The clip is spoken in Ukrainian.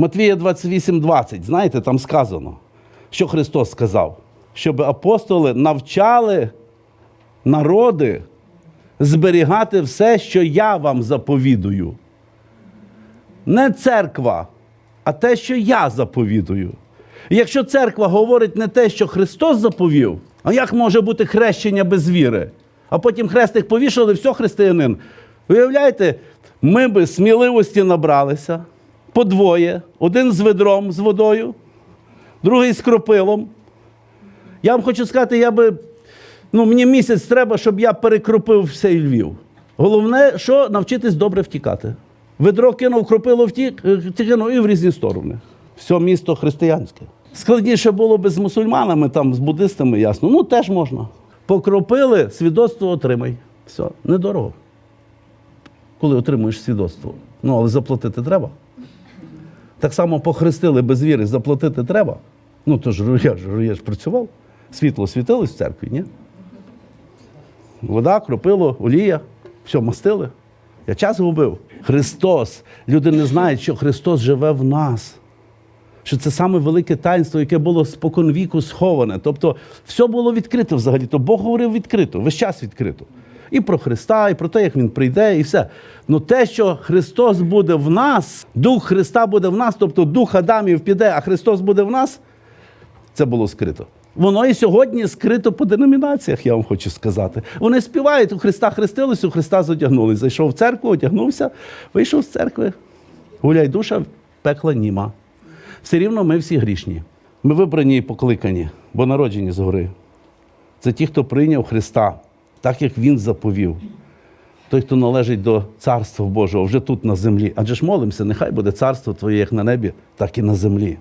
Матвія 28, 20, знаєте, там сказано, що Христос сказав, щоб апостоли навчали народи зберігати все, що я вам заповідую. Не церква, а те, що я заповідую. Якщо церква говорить не те, що Христос заповів, а як може бути хрещення без віри? А потім хрестик повішали, все християнин. Виявляєте, ми би сміливості набралися по двоє, один з ведром з водою, другий з кропилом. Я вам хочу сказати, я би, ну, мені місяць треба, щоб я перекропив всей Львів. Головне, що навчитись добре втікати. Ведро кинув, кропило втік, е, кинув і в різні сторони. Все місто християнське. Складніше було би з мусульманами, там, з буддистами, ясно. Ну, теж можна. Покропили, свідоцтво отримай. Все, недорого. Коли отримуєш свідоцтво. Ну, але заплатити треба. Так само похрестили без віри, заплатити треба. Ну, то ж я ж, я ж працював. Світло світилось в церкві, ні? Вода, кропило, олія, все, мастили. Я час губив. Христос. Люди не знають, що Христос живе в нас. Що це саме велике таїнство, яке було споконвіку сховане. Тобто, все було відкрито взагалі. То Бог говорив відкрито, весь час відкрито. І про Христа, і про те, як Він прийде, і все. Ну те, що Христос буде в нас, Дух Христа буде в нас, тобто Дух Адамів піде, а Христос буде в нас, це було скрито. Воно і сьогодні скрито по деномінаціях, я вам хочу сказати. Вони співають, у Христа хрестились, у Христа задягнулись. Зайшов в церкву, одягнувся, вийшов з церкви. Гуляй душа, пекла німа. Все рівно ми всі грішні. Ми вибрані і покликані, бо народжені згори. Це ті, хто прийняв Христа, так як Він заповів. Той, хто належить до Царства Божого, вже тут на землі. Адже ж молимося, нехай буде царство Твоє як на небі, так і на землі.